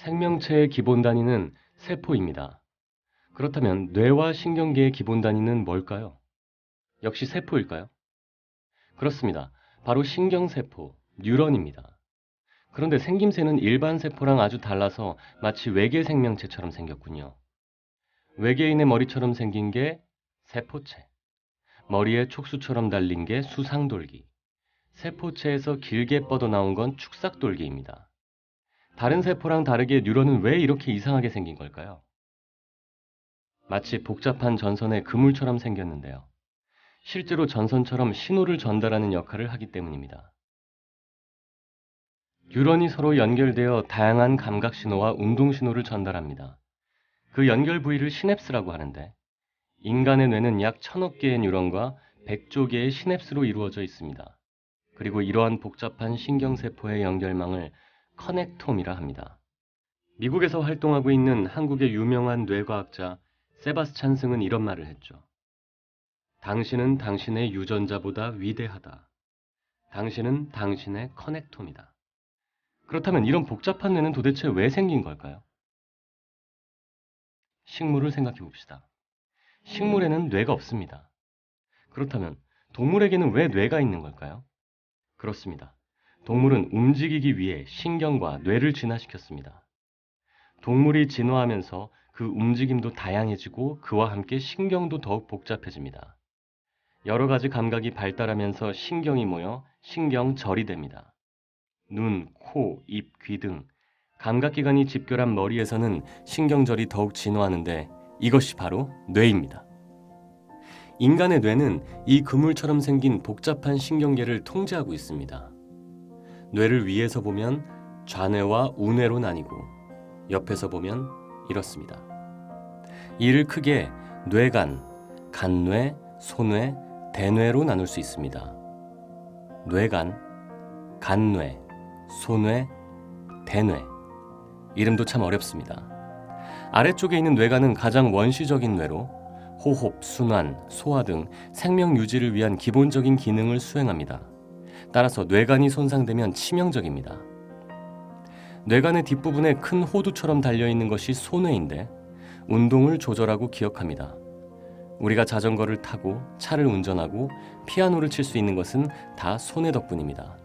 생명체의 기본 단위는 세포입니다. 그렇다면 뇌와 신경계의 기본 단위는 뭘까요? 역시 세포일까요? 그렇습니다. 바로 신경세포, 뉴런입니다. 그런데 생김새는 일반 세포랑 아주 달라서 마치 외계 생명체처럼 생겼군요. 외계인의 머리처럼 생긴 게 세포체, 머리에 촉수처럼 달린 게 수상돌기, 세포체에서 길게 뻗어나온 건 축삭돌기입니다. 다른 세포랑 다르게 뉴런은 왜 이렇게 이상하게 생긴 걸까요? 마치 복잡한 전선의 그물처럼 생겼는데요. 실제로 전선처럼 신호를 전달하는 역할을 하기 때문입니다. 뉴런이 서로 연결되어 다양한 감각 신호와 운동 신호를 전달합니다. 그 연결 부위를 시냅스라고 하는데 인간의 뇌는 약 천억 개의 뉴런과 백조 개의 시냅스로 이루어져 있습니다. 그리고 이러한 복잡한 신경세포의 연결망을 커넥톰이라 합니다. 미국에서 활동하고 있는 한국의 유명한 뇌과학자 세바스찬 승은 이런 말을 했죠. 당신은 당신의 유전자보다 위대하다. 당신은 당신의 커넥톰이다. 그렇다면 이런 복잡한 뇌는 도대체 왜 생긴 걸까요? 식물을 생각해 봅시다. 식물에는 뇌가 없습니다. 그렇다면 동물에게는 왜 뇌가 있는 걸까요? 그렇습니다. 동물은 움직이기 위해 신경과 뇌를 진화시켰습니다. 동물이 진화하면서 그 움직임도 다양해지고 그와 함께 신경도 더욱 복잡해집니다. 여러 가지 감각이 발달하면서 신경이 모여 신경절이 됩니다. 눈, 코, 입, 귀 등 감각기관이 집결한 머리에서는 신경절이 더욱 진화하는데 이것이 바로 뇌입니다. 인간의 뇌는 이 그물처럼 생긴 복잡한 신경계를 통제하고 있습니다. 뇌를 위에서 보면 좌뇌와 우뇌로 나뉘고 옆에서 보면 이렇습니다. 이를 크게 뇌간, 간뇌, 소뇌, 대뇌로 나눌 수 있습니다. 뇌간, 간뇌, 소뇌, 대뇌. 이름도 참 어렵습니다. 아래쪽에 있는 뇌간은 가장 원시적인 뇌로 호흡, 순환, 소화 등 생명 유지를 위한 기본적인 기능을 수행합니다. 따라서 뇌간이 손상되면 치명적입니다. 뇌간의 뒷부분에 큰 호두처럼 달려 있는 것이 소뇌인데 운동을 조절하고 기억합니다. 우리가 자전거를 타고 차를 운전하고 피아노를 칠 수 있는 것은 다 소뇌 덕분입니다.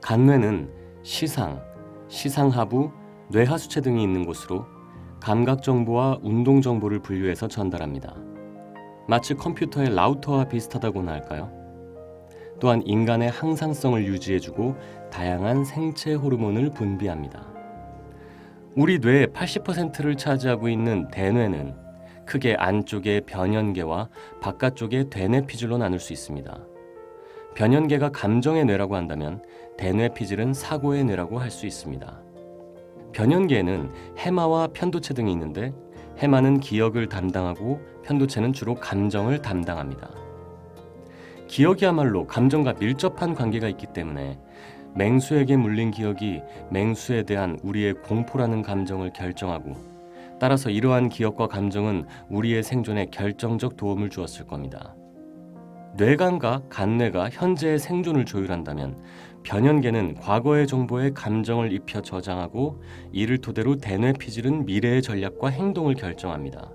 간뇌는 시상, 시상하부, 뇌하수체 등이 있는 곳으로 감각 정보와 운동 정보를 분류해서 전달합니다. 마치 컴퓨터의 라우터와 비슷하다고나 할까요? 또한 인간의 항상성을 유지해주고 다양한 생체 호르몬을 분비합니다. 우리 뇌의 80%를 차지하고 있는 대뇌는 크게 안쪽의 변연계와 바깥쪽의 대뇌피질로 나눌 수 있습니다. 변연계가 감정의 뇌라고 한다면 대뇌피질은 사고의 뇌라고 할 수 있습니다. 변연계에는 해마와 편도체 등이 있는데 해마는 기억을 담당하고 편도체는 주로 감정을 담당합니다. 기억이야말로 감정과 밀접한 관계가 있기 때문에 맹수에게 물린 기억이 맹수에 대한 우리의 공포라는 감정을 결정하고 따라서 이러한 기억과 감정은 우리의 생존에 결정적 도움을 주었을 겁니다. 뇌간과 간뇌가 현재의 생존을 조율한다면 변연계는 과거의 정보에 감정을 입혀 저장하고 이를 토대로 대뇌 피질은 미래의 전략과 행동을 결정합니다.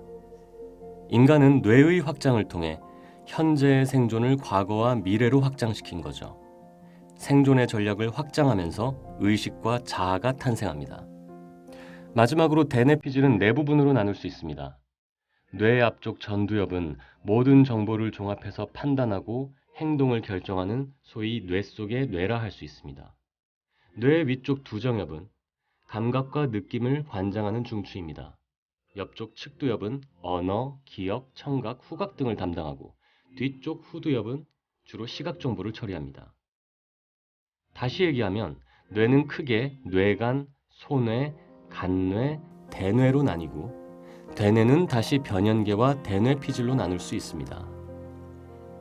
인간은 뇌의 확장을 통해 현재의 생존을 과거와 미래로 확장시킨 거죠. 생존의 전략을 확장하면서 의식과 자아가 탄생합니다. 마지막으로 대뇌피질은 네 부분으로 나눌 수 있습니다. 뇌 앞쪽 전두엽은 모든 정보를 종합해서 판단하고 행동을 결정하는 소위 뇌 속의 뇌라 할 수 있습니다. 뇌 위쪽 두정엽은 감각과 느낌을 관장하는 중추입니다. 옆쪽 측두엽은 언어, 기억, 청각, 후각 등을 담당하고 뒤쪽 후두엽은 주로 시각 정보를 처리합니다. 다시 얘기하면 뇌는 크게 뇌간, 소뇌, 간뇌, 대뇌로 나뉘고 대뇌는 다시 변연계와 대뇌 피질로 나눌 수 있습니다.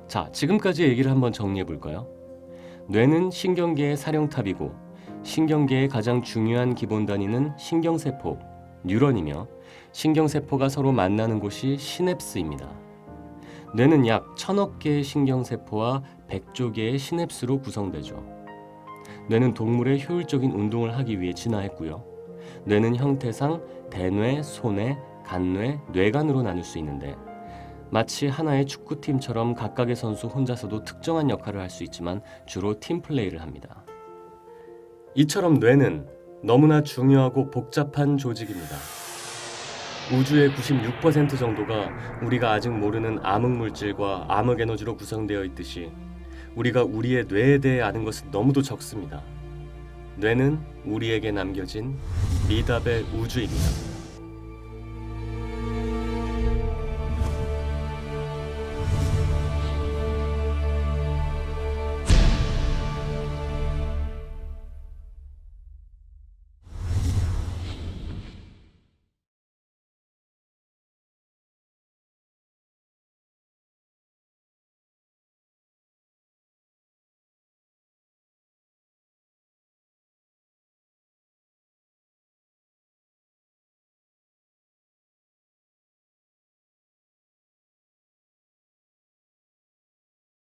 자, 지금까지 얘기를 한번 정리해 볼까요? 뇌는 신경계의 사령탑이고 신경계의 가장 중요한 기본 단위는 신경세포, 뉴런이며 신경세포가 서로 만나는 곳이 시냅스입니다. 뇌는 약 천억 개의 신경세포와 백조 개의 시냅스로 구성되죠. 뇌는 동물의 효율적인 운동을 하기 위해 진화했고요. 뇌는 형태상 대뇌, 소뇌, 간뇌, 뇌간으로 나눌 수 있는데 마치 하나의 축구팀처럼 각각의 선수 혼자서도 특정한 역할을 할 수 있지만 주로 팀 플레이를 합니다. 이처럼 뇌는 너무나 중요하고 복잡한 조직입니다. 우주의 96% 정도가 우리가 아직 모르는 암흑 물질과 암흑 에너지로 구성되어 있듯이 우리가 우리의 뇌에 대해 아는 것은 너무도 적습니다. 뇌는 우리에게 남겨진 미답의 우주입니다.